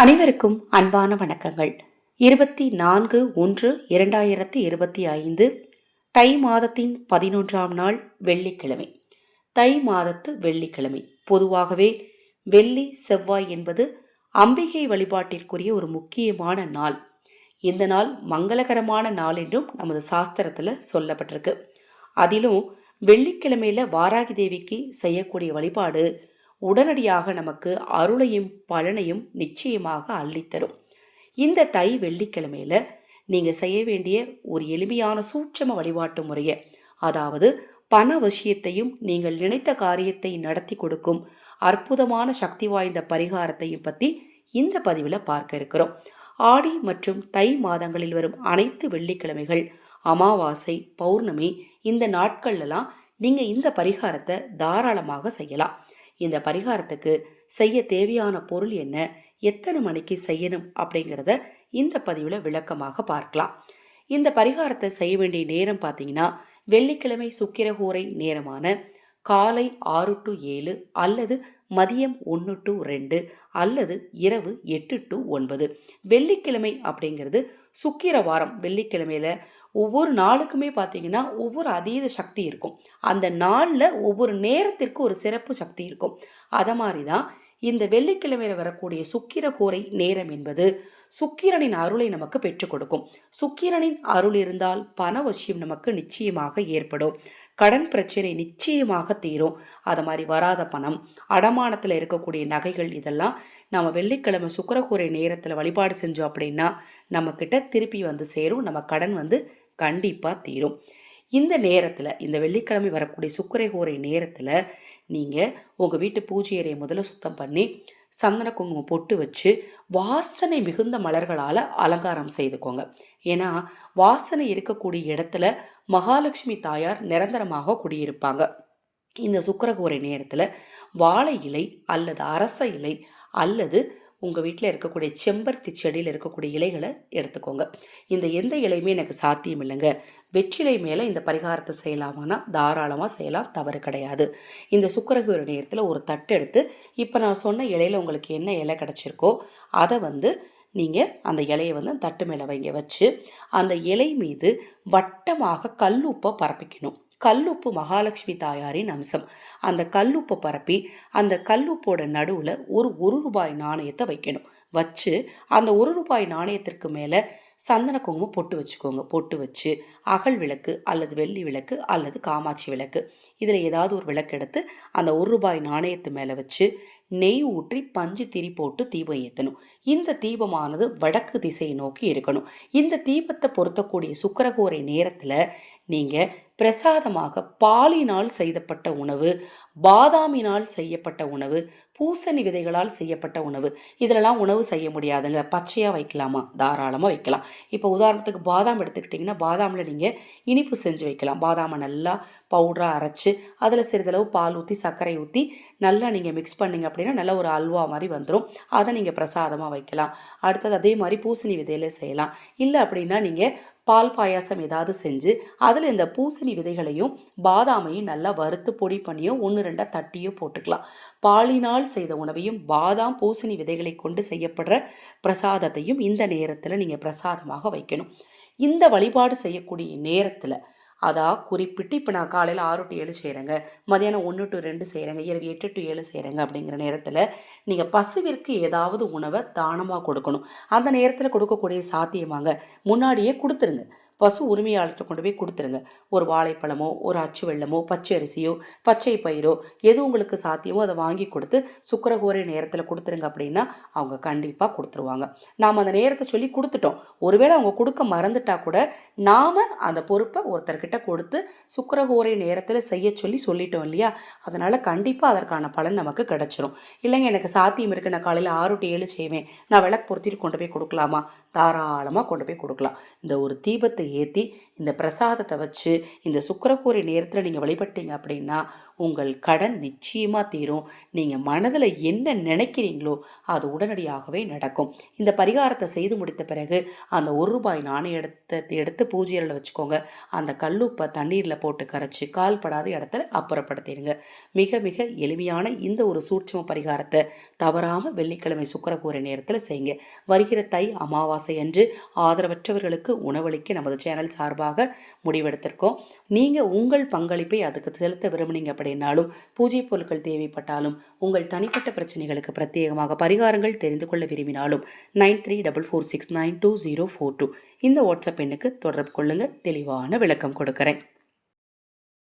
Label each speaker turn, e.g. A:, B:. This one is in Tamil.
A: அனைவருக்கும் அன்பான வணக்கங்கள். இருபத்தி நான்கு ஒன்று இரண்டாயிரத்தி இருபத்தி ஐந்து தை மாதத்தின் பதினொன்றாம் நாள் வெள்ளிக்கிழமை. தை மாதத்து வெள்ளிக்கிழமை. பொதுவாகவே வெள்ளி செவ்வாய் என்பது அம்பிகை வழிபாட்டிற்குரிய ஒரு முக்கியமான நாள். இந்த நாள் மங்களகரமான நாள் என்றும் நமது சாஸ்திரத்தில் சொல்லப்பட்டிருக்கு. அதிலும் வெள்ளிக்கிழமையில் வாராகி தேவிக்கு செய்யக்கூடிய வழிபாடு உடனடியாக நமக்கு அருளையும் பலனையும் நிச்சயமாக அள்ளித்தரும். இந்த தை வெள்ளிக்கிழமையில் நீங்கள் செய்ய வேண்டிய ஒரு எளிமையான சூட்சம வழிபாட்டு முறையை அதாவது பண விஷயத்தையும் நீங்கள் நினைத்த காரியத்தை நடத்தி கொடுக்கும் அற்புதமான சக்தி வாய்ந்த பரிகாரத்தையும் பற்றி இந்த பதிவில் பார்க்க இருக்கிறோம். ஆடி மற்றும் தை மாதங்களில் வரும் அனைத்து வெள்ளிக்கிழமைகள் அமாவாசை பௌர்ணமி இந்த நாட்கள்லாம் நீங்கள் இந்த பரிகாரத்தை தாராளமாக செய்யலாம். இந்த பரிகாரத்துக்கு செய்ய தேவையான பொருள் என்ன? எத்தனை மணிக்கு செய்யணும்? அப்படிங்கிறத இந்த பதிவில் விளக்கமாக பார்க்கலாம். இந்த பரிகாரத்தை செய்ய வேண்டிய நேரம் பார்த்தீங்கன்னா வெள்ளிக்கிழமை சுக்கிரகூரை நேரமான காலை ஆறு டு ஏழு அல்லது மதியம் ஒன்று டு ரெண்டு அல்லது இரவு எட்டு டு ஒன்பது. வெள்ளிக்கிழமை அப்படிங்கிறது சுக்கிர வாரம் வெள்ளிக்கிழமையில ஒவ்வொரு நாளுக்குமே பார்த்தீங்கன்னா ஒவ்வொரு அதீத சக்தி இருக்கும். அந்த நாளில் ஒவ்வொரு நேரத்திற்கு ஒரு சிறப்பு சக்தி இருக்கும். அதை மாதிரி தான் இந்த வெள்ளிக்கிழமையில் வரக்கூடிய சுக்கிர கோரை நேரம் என்பது சுக்கிரனின் அருளை நமக்கு பெற்றுக் கொடுக்கும். சுக்கிரனின் அருள் இருந்தால் பணவசியம் நமக்கு நிச்சயமாக ஏற்படும். கடன் பிரச்சனை நிச்சயமாக தீரும். அது மாதிரி வராத பணம் அடமானத்தில் இருக்கக்கூடிய நகைகள் இதெல்லாம் நம்ம வெள்ளிக்கிழமை சுக்கரகூரை நேரத்தில் வழிபாடு செஞ்சோம் அப்படின்னா நம்மக்கிட்ட திருப்பி வந்து சேரும். நம்ம கடன் வந்து கண்டிப்பாக தீரும். இந்த நேரத்தில் இந்த வெள்ளிக்கிழமை வரக்கூடிய சுக்கரகூரை நேரத்தில் நீங்கள் உங்கள் வீட்டு பூஜை அறையை முதல்ல சுத்தம் பண்ணி சந்தன குங்குமம் பொட்டு வச்சு வாசனை மிகுந்த மலர்களால் அலங்காரம் செய்துக்கோங்க. ஏன்னா வாசனை இருக்கக்கூடிய இடத்துல மகாலட்சுமி தாயார் நிரந்தரமாக குடியிருப்பாங்க. இந்த சுக்கரகோரை நேரத்தில் வாழை இலை அல்லது அரச இலை அல்லது உங்கள் வீட்டில் இருக்கக்கூடிய செம்பருத்தி செடியில் இருக்கக்கூடிய இலைகளை எடுத்துக்கோங்க. இந்த எந்த இலையுமே எனக்கு சாத்தியம் இல்லைங்க. வெற்றிலை மேலே இந்த பரிகாரத்தை செய்யலாமானா தாராளமாக செய்யலாம் தவறு கிடையாது. இந்த சுக்கரகுர நேரத்தில் ஒரு தட்டு எடுத்து இப்போ நான் சொன்ன இலையில் உங்களுக்கு என்ன இலை கிடச்சிருக்கோ அதை வந்து நீங்கள் அந்த இலையை வந்து தட்டு மேலே வைங்க வச்சு அந்த இலை மீது வட்டமாக கல்லுப்பை பரப்பிக்கணும். கல்லுப்பு மகாலட்சுமி தாயாரின் அம்சம். அந்த கல்லுப்பை பரப்பி அந்த கல்லுப்போட நடுவில் ஒரு ஒரு ரூபாய் நாணயத்தை வைக்கணும். வச்சு அந்த ஒரு ரூபாய் நாணயத்திற்கு மேலே சந்தன குங்குமம் பொட்டு வச்சுக்கோங்க. பொட்டு வச்சு அகல் விளக்கு அல்லது வெள்ளி விளக்கு அல்லது காமாட்சி விளக்கு. இதில் ஏதாவது ஒரு விளக்கு எடுத்து அந்த ஒரு ரூபாய் நாணயத்து மேலே வச்சு நெய் ஊற்றி பஞ்சு திரி போட்டு தீபம் ஏற்றணும் இந்த தீபமானது வடக்கு திசையை நோக்கி இருக்கணும். இந்த தீபத்தை பொருத்தக்கூடிய சுக்கரகோரை நேரத்தில் நீங்கள் பிரசாதமாக பாலினால் செய்தப்பட்ட உணவு பாதாமினால் செய்யப்பட்ட உணவு பூசணி விதைகளால் செய்யப்பட்ட உணவு. இதிலெல்லாம் உணவு செய்ய முடியாதுங்க. பச்சையாக வைக்கலாமா? தாராளமாக வைக்கலாம். இப்போ உதாரணத்துக்கு பாதாம் எடுத்துக்கிட்டிங்கன்னா பாதாமில் நீங்கள் இனிப்பு செஞ்சு வைக்கலாம். பாதாமை நல்லா பவுடராக அரைச்சி அதில் சிறிதளவு பால் ஊற்றி சர்க்கரை ஊற்றி நல்லா நீங்கள் மிக்ஸ் பண்ணிங்க அப்படின்னா நல்ல ஒரு அல்வா மாதிரி வந்துடும் அதை நீங்கள் பிரசாதமாக வைக்கலாம். அடுத்தது அதே மாதிரி பூசணி விதையில செய்யலாம். இல்லை அப்படின்னா நீங்கள் பால் பாயாசம் ஏதாவது செஞ்சு அதில் இந்த பூசணி விதைகளையும் பாதாமையும் நல்லா வறுத்து பொடி பண்ணியோ ஒன்று ரெண்டாக தட்டியோ போட்டுக்கலாம். பாலினால் செய்த உணவையும் பாதாம் பூசணி விதைகளை கொண்டு செய்யப்படுற பிரசாதத்தையும் இந்த நேரத்தில் நீங்கள் பிரசாதமாக வைக்கணும். இந்த வழிபாடு செய்யக்கூடிய நேரத்தில் அதான் குறிப்பிட்டு இப்போ நான் காலையில் ஆறு டு ஏழு செய்கிறேங்க மதியானம் ஒன்று டு ரெண்டு செய்கிறேங்க இரவு எட்டு டு ஏழு செய்கிறேங்க அப்படிங்கிற நேரத்தில் நீங்கள் பசுவிற்கு ஏதாவது உணவை தானமாக கொடுக்கணும். அந்த நேரத்தில் கொடுக்கக்கூடிய சாத்தியமாங்க. முன்னாடியே கொடுத்துருங்க. பசு உரிமையாளர்கிட்ட கொண்டு போய் கொடுத்துருங்க. ஒரு வாழைப்பழமோ ஒரு அச்சு வெள்ளமோ பச்சை அரிசியோ பச்சை பயிரோ எது உங்களுக்கு சாத்தியமோ அதை வாங்கி கொடுத்து சுக்கரகோரை நேரத்தில் கொடுத்துருங்க அப்படின்னா அவங்க கண்டிப்பாக கொடுத்துருவாங்க. நாம் அந்த நேரத்தை சொல்லி கொடுத்துட்டோம். ஒருவேளை அவங்க கொடுக்க மறந்துட்டா கூட நாம் அந்த பொறுப்பை ஒருத்தர்கிட்ட கொடுத்து சுக்கரகோரை நேரத்தில் செய்ய சொல்லி சொல்லிட்டோம் இல்லையா? அதனால் கண்டிப்பாக அதற்கான பலன் நமக்கு கிடச்சிரும். இல்லைங்க எனக்கு சாத்தியம் இருக்குது நான் காலையில் ஆறு டு ஏழு செய்வேன். நான் விளக்கு பொருத்திட்டு கொண்டு போய் கொடுக்கலாமா? தாராளமாக கொண்டு போய் கொடுக்கலாம். இந்த ஒரு தீபத்தை ஏற்றி இந்த பிரசாதத்தை வச்சு இந்த சுக்கரக்கூரை நேரத்தில் நீங்கள் வழிபட்டீங்க அப்படின்னா உங்கள் கடன் நிச்சயமாக தீரும். நீங்கள் மனதில் என்ன நினைக்கிறீங்களோ அது உடனடியாகவே நடக்கும். இந்த பரிகாரத்தை செய்து முடித்த பிறகு அந்த ஒரு ரூபாய் நாணயத்தை எடுத்து பூஜை வச்சுக்கோங்க. அந்த கல்லுப்பை தண்ணீரில் போட்டு கரைச்சி கால் படாத இடத்துல அப்புறப்படுத்திடுங்க. மிக மிக எளிமையான இந்த ஒரு சூட்சம பரிகாரத்தை தவறாமல் வெள்ளிக்கிழமை சுக்கரக்கூரை நேரத்தில் செய்யுங்க. வருகிற தை அமாவாசை அன்று ஆதரவற்றவர்களுக்கு உணவளிக்க நமது சேனல் சார்பாக முடிவெடுத்திருக்கோம். நீங்கள் உங்கள் பங்களிப்பை அதுக்கு செலுத்த விரும்புனீங்க அப்படின்னாலும் பூஜை பொருட்கள் தேவைப்பட்டாலும் உங்கள் தனிப்பட்ட பிரச்சனைகளுக்கு பிரத்யேகமாக பரிகாரங்கள் தெரிந்து கொள்ள விரும்பினாலும் nine three double four six nine two zero four two. இந்த வாட்ஸ்அப் எண்ணுக்கு தொடர்பு கொள்ளுங்கள் தெளிவான விளக்கம் கொடுக்குறேன்.